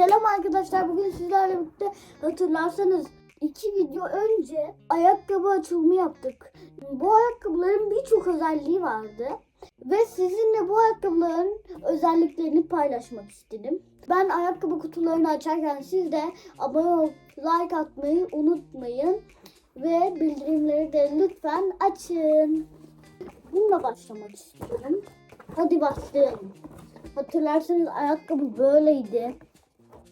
Selam arkadaşlar. Bugün sizlerle birlikte hatırlarsanız iki video önce ayakkabı açılımı yaptık. Bu ayakkabıların birçok özelliği vardı. Ve sizinle bu ayakkabıların özelliklerini paylaşmak istedim. Ben ayakkabı kutularını açarken siz de abone olup like atmayı unutmayın. Ve bildirimleri de lütfen açın. Bununla başlamak istiyorum. Hadi başlayalım. Hatırlarsanız ayakkabı böyleydi.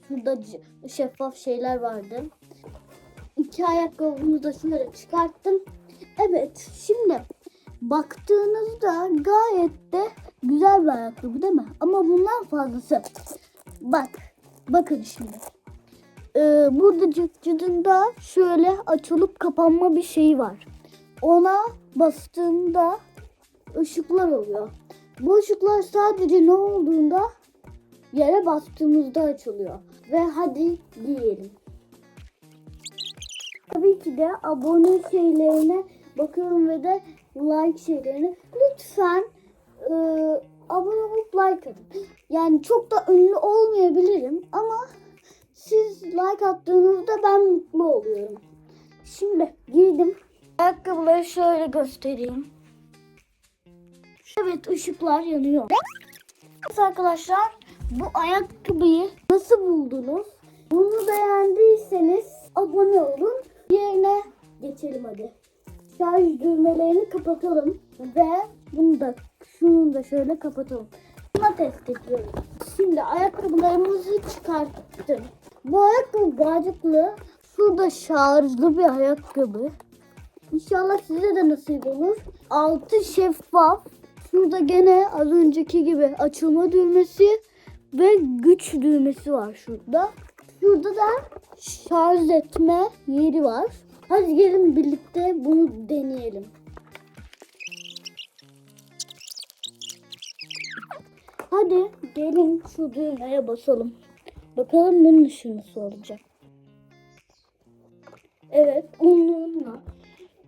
Şurada c- şeffaf şeyler vardı. İki ayakkabımı da şöyle çıkarttım. Evet şimdi baktığınızda gayet de güzel bir ayakkabı değil mi? Ama bundan fazlası. Bak bakın şimdi. Ee, burada cıdında şöyle açılıp kapanma bir şey var. Ona bastığında ışıklar oluyor. Bu ışıklar sadece ne olduğunda yere bastığımızda açılıyor. Ve hadi giyelim. Tabii ki de abone şeylerine bakıyorum ve de like şeylerine. Lütfen e, abone olup like atın. Yani çok da ünlü olmayabilirim ama siz like attığınızda ben mutlu oluyorum. Şimdi giydim. Ayakkabıları şöyle göstereyim. Evet ışıklar yanıyor. Evet arkadaşlar bu ayakkabıyı nasıl buldunuz? Bunu beğendiyseniz abone olun. Yerine geçelim hadi. Şarj düğmelerini kapatalım ve bunu da şunu da şöyle kapatalım. Buna test ediyoruz. Şimdi ayakkabılarımızı çıkarttım. Bu ayakkabı bacaklı. Şurada şarjlı bir ayakkabı. İnşallah size de nasip olur. Altı şeffaf. Şurada gene az önceki gibi açılma düğmesi ve güç düğmesi var şurada. Şurada da şarj etme yeri var. Hadi gelin birlikte bunu deneyelim. Hadi gelin şu düğmeye basalım. Bakalım bunun ışığı nasıl olacak. Evet, onunla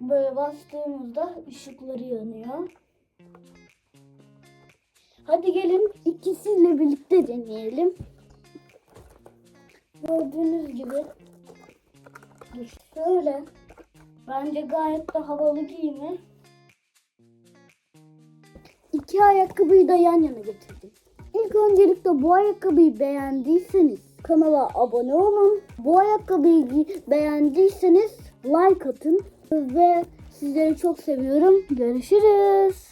böyle bastığımızda ışıkları yanıyor. Hadi gelin ikisiyle birlikte deneyelim. Gördüğünüz gibi şöyle bence gayet de havalı giyimi. İki ayakkabıyı da yan yana getirdim. İlk öncelikle bu ayakkabıyı beğendiyseniz kanala abone olun. Bu ayakkabıyı beğendiyseniz like atın ve sizleri çok seviyorum. Görüşürüz.